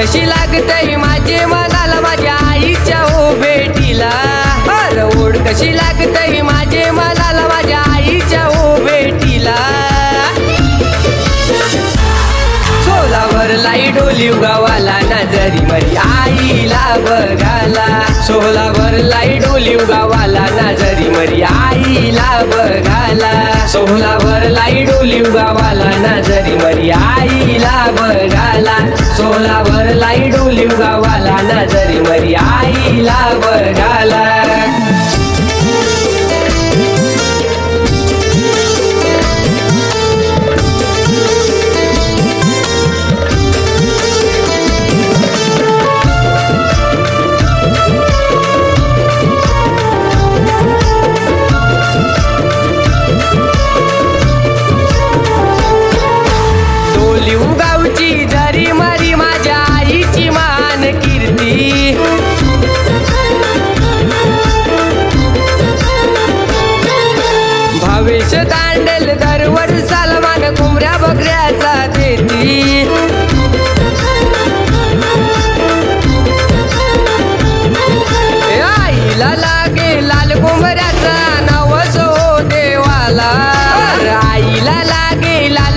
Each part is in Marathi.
कशी लागते माझे मनाला माझ्या आईच्या ओ भेटीला? अरे ओढ कशी लागते माझे मनाला माझ्या आईच्या ओ भेटीला? सोलावर लाई डोली गावाला नजरी मरी आईला बघाला. सोलावर लाई डोली गावाला नजरी मरी आईला बघाला. सोलावर लाई डोली गावाला नजरी मरी आईला बघाला. सोलावर लाई डोली गावाला नजरी मरी आईला वर डोली आवेश तांडेल दरवर सलमान कुमऱ्या बकऱ्याचा देती आईला लागे लाल कुमऱ्याचा नवस हो देवाला. आईला लागे लाल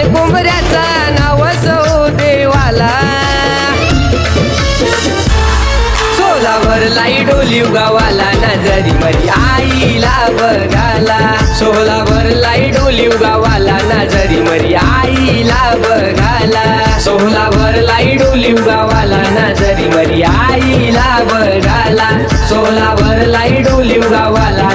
लाई डोली गावाला नजरी मरी आईला बघाला. सोलावर लाई डोली गावाला नजरी मरी आईला बघाला. सोलावर लाई डोली गावाला नजरी मरी आईला बघाला. सोलावर लाई डोली गावाला